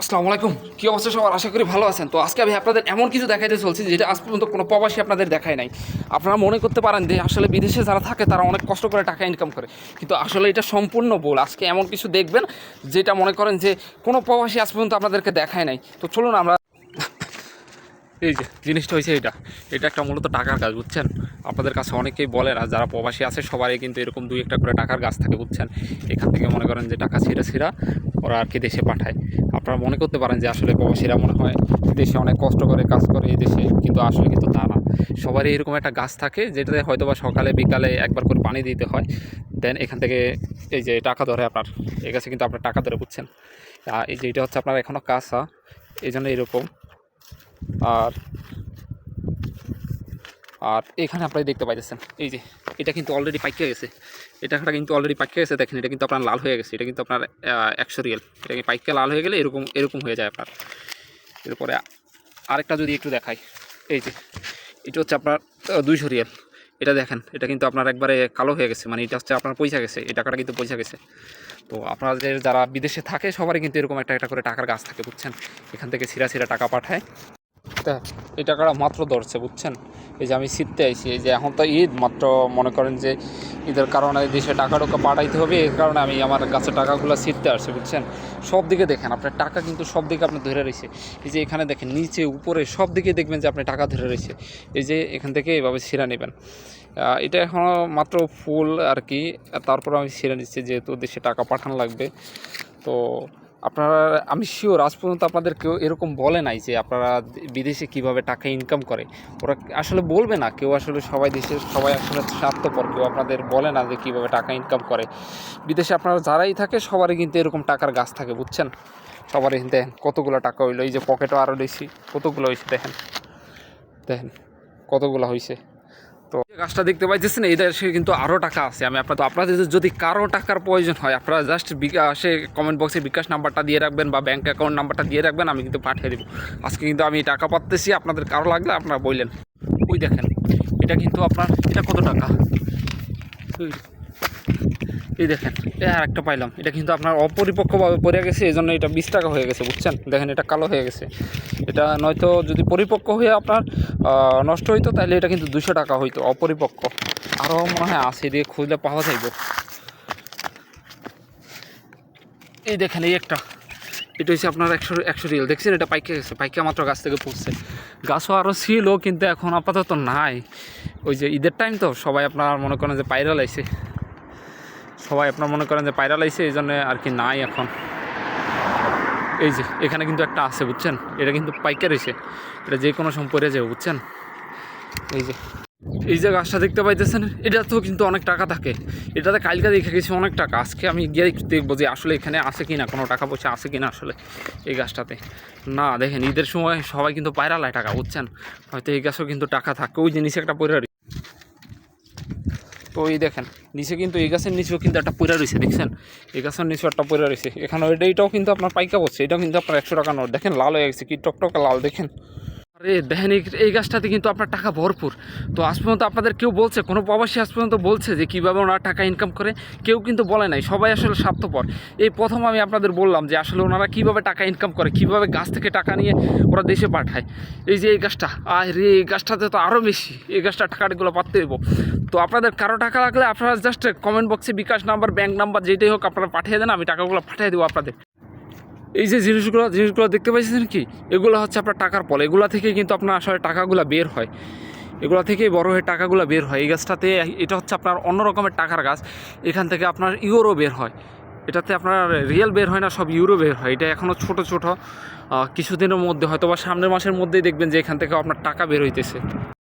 আসসালামু আলাইকুম। কি অবস্থা সবার? আশা করি ভালো আছেন। তো আজকে আমি আপনাদের এমন কিছু দেখাইতে চলছি যেটা আজ পর্যন্ত কোনো প্রবাসী আপনাদের দেখায় নাই। আপনারা মনে করতে পারেন যে আসলে বিদেশে যারা থাকে, তারা অনেক কষ্ট করে টাকা ইনকাম করে। কিন্তু আসলে এটা সম্পূর্ণ ভুল। আজকে এমন কিছু দেখবেন যেটা মনে করেন যে কোনো প্রবাসী আজ পর্যন্ত আপনাদেরকে দেখায় নাই। তো চলুন আমরা এই যে, জিনিসটা হয়েছে এটা এটা একটা মূলত টাকার গাছ, বুঝছেন? আপনাদের কাছে অনেকেই বলেন আর যারা প্রবাসী আছে, সবারই কিন্তু এরকম দুই একটা করে টাকার গাছ থাকে, বুঝছেন? এখান থেকে মনে করেন যে টাকা ছিঁড়া ছিঁড়া ওরা আর কি দেশে পাঠায়। আপনারা মনে করতে পারেন যে আসলে প্রবাসীরা মনে হয় দেশে অনেক কষ্ট করে কাজ করে এই দেশে, কিন্তু আসলে কিন্তু তা না। সবারই এরকম একটা গাছ থাকে, যেটাতে হয়তো বা সকালে, বিকালে একবার করে পানি দিতে হয়। দেন এখান থেকে এই যে টাকা ধরে আপনার, এই গাছে কিন্তু আপনার টাকা ধরে, বুঝছেন? এই যে এটা হচ্ছে আপনার এখনও কাঁচা, এই জন্য এরকম। আর আর এখানে আপনারা দেখতে পাইতেছেন, এই যে, এটা কিন্তু অলরেডি পাইকে গেছে। এটা কিন্তু অলরেডি পাইকে গেছে, দেখেন, এটা কিন্তু আপনার লাল হয়ে গেছে, এটা কিন্তু আপনার একশো রিয়েল। এটা কি পাইকে লাল হয়ে গেলে এরকম এরকম হয়ে যায় আপনার। এরপরে আরেকটা যদি একটু দেখাই, এই যে, এটা হচ্ছে আপনার দুইশো রিয়েল। এটা দেখেন, এটা কিন্তু আপনার একবারে কালো হয়ে গেছে মানে এটা হচ্ছে আপনার পয়সা গেছে, এই টাকাটা কিন্তু পয়সা গেছে। তো আপনাদের যারা বিদেশে থাকে, সবারই কিন্তু এরকম একটা একটা করে টাকার গাছ থাকে, বুঝছেন? এখান থেকে ছিঁড়া ছিঁড়া টাকা পাঠায়। তা এই টাকাটা মাত্র ধরছে, বুঝছেন? এই যে আমি শীততে আইছি, এই যে এখন তো ঈদ, মাত্র মনে করেন যে ঈদের কারণে দেশে টাকা টাকা পাঠাইতে হবে এই কারণে আমি আমার গাছের টাকাগুলো শীততে আসছে, বুঝছেন? সব দিকে দেখেন, আপনার টাকা কিন্তু সব দিকে আপনি ধরে রয়েছে। এই যে এখানে দেখেন, নিচে, উপরে, সব দিকে দেখবেন যে আপনি টাকা ধরে রয়েছে। এই যে এখান থেকে এভাবে ছিঁড়া নেবেন। এটা এখনও মাত্র ফুল আর কি, তারপর আমি ছিঁড়ে নিচ্ছি, যেহেতু দেশে টাকা পাঠানো লাগবে। তো আপনারা, আমি শিওর আজ পর্যন্ত আপনাদের কেউ এরকম বলে নাই যে আপনারা বিদেশে কীভাবে টাকা ইনকাম করে। ওরা আসলে বলবে না, কেউ আসলে সবাই দেশের সবাই আসলে স্বার্থপর, কেউ আপনাদের বলে না যে কীভাবে টাকা ইনকাম করে। বিদেশে আপনারা যারাই থাকে, সবারই কিন্তু এরকম টাকার গাছ থাকে, বুঝছেন? সবারই দেখেন কতগুলো টাকা হইল, এই যে পকেটও আরও বেশি, কতগুলো হয়েছে দেখেন? দেখেন, কতগুলো হয়েছে তো গাছটা দেখতে পাইতেছেন, এই দেশে কিন্তু আরও টাকা আছে। আমি আপনার তো আপনাদের যদি কারও টাকার প্রয়োজন হয়, আপনারা জাস্ট বিকাশে কমেন্ট বক্সে বিকাশ নাম্বারটা দিয়ে রাখবেন বা ব্যাঙ্ক অ্যাকাউন্ট নাম্বারটা দিয়ে রাখবেন, আমি কিন্তু পাঠিয়ে দেবো। আজকে কিন্তু আমি টাকা পাচ্তেছি, আপনাদের কারও লাগলে আপনারা বললেন। ওই দেখেন, এটা কিন্তু আপনার এটা কত টাকা? এই দেখেন, এ আর একটা পাইলাম। এটা কিন্তু আপনার অপরিপক্কভাবে পড়ে গেছে, এই জন্য এটা বিশ টাকা হয়ে গেছে, বুঝছেন? দেখেন, এটা কালো হয়ে গেছে। এটা নয়তো যদি পরিপক্ক হয়ে আপনার নষ্ট হইতো, তাহলে এটা কিন্তু দুশো টাকা হইতো, অপরিপক্ক। আরও মনে হয় আছে দিয়ে খুঁজলে পাওয়া যাইব। এই দেখেন, এই একটা। এটা হচ্ছে আপনার একশো একশো রিয়েল দেখছেন, এটা পাইকে গেছে, পাইকে মাত্র গাছ থেকে পড়ছে। গাছও আরও ছিল, কিন্তু এখন আপাতত নাই। ওই যে ঈদের টাইম তো, সবাই আপনার মনে করেন যে পায়রা লাইছে সবাই আপনার মনে করেন যে পায়রা লাইছে এই জন্য আর কি নাই এখন। এই যে, এখানে কিন্তু একটা আছে, বুঝছেন? এটা কিন্তু পাইকার এসে এটা যে কোনো সময় পরে যাবে, বুঝছেন? এই যে এই যে গাছটা দেখতে পাইতেছেন এটা তো কিন্তু অনেক টাকা থাকে। এটাতে কালকে দেখে গেছি অনেক টাকা। আজকে আমি গিয়ে দেখব যে আসলে এখানে আছে কি না কোনো টাকা পয়সা আছে কি না আসলে এই গাছটাতে। না, দেখেন, ঈদের সময় সবাই কিন্তু পায়রালায় টাকা, বুঝছেন? হয়তো এই গাছও কিন্তু টাকা থাকে। ওই নিচে একটা পয়রা তো এই দেখেন, নিচে কিন্তু এই গাছের নিচেও কিন্তু একটা পয়রা রয়েছে দেখছেন? এই গাছের নিচেও একটা পয়রা রয়েছে এখানে ওইটা এটাও কিন্তু আপনার পাইকা পড়ছে এটাও কিন্তু আপনার একশো টাকা নোট। দেখেন, লাল হয়ে গেছে, কি টকটকা লাল, দেখেন? আরে দেখেন, এই- গাছটাতে কিন্তু আপনার টাকা ভরপুর। তো আজ পর্যন্ত আপনাদের কেউ বলছে, কোনো প্রবাসী আজ পর্যন্ত বলছে যে কীভাবে ওনারা টাকা ইনকাম করে? কেউ কিন্তু বলে নাই, সবাই আসলে স্বার্থপর। এই প্রথম আমি আপনাদের বললাম যে আসলে ওনারা কীভাবে টাকা ইনকাম করে, কীভাবে গাছ থেকে টাকা নিয়ে ওরা দেশে পাঠায়। এই যে এই গাছটা, আর রে এই গাছটাতে তো আরও বেশি, এই গাছটা টাকাগুলো পাততে দেবো। তো আপনাদের কারও টাকা লাগলে আপনারা জাস্ট কমেন্ট বক্সে বিকাশ নাম্বার ব্যাঙ্ক নাম্বার যেটাই হোক আপনারা পাঠিয়ে দেন, আমি টাকাগুলো পাঠিয়ে দেবো আপনাদের। এই যে জিনিসগুলো জিনিসগুলো দেখতে পাচ্ছেন কি? এগুলো হচ্ছে আপনার টাকার ফল এগুলো থেকে কিন্তু আপনার আসলে টাকাগুলো বের হয়। এগুলো থেকেই বড় হয়ে টাকাগুলো বের হয়। এই গাছটাতে এটা হচ্ছে আপনার অন্য রকমের টাকার গাছ। এখান থেকে আপনার ইউরো বের হয়। এটাতে আপনার রিয়েল বের হয় না, সব ইউরো বের হয়। এটা এখনও ছোট ছোট। কিছুদিনের মধ্যে হয়তো বা সামনের মাসের মধ্যেই দেখবেন যে এখান থেকে আপনার টাকা বের হইতেছে।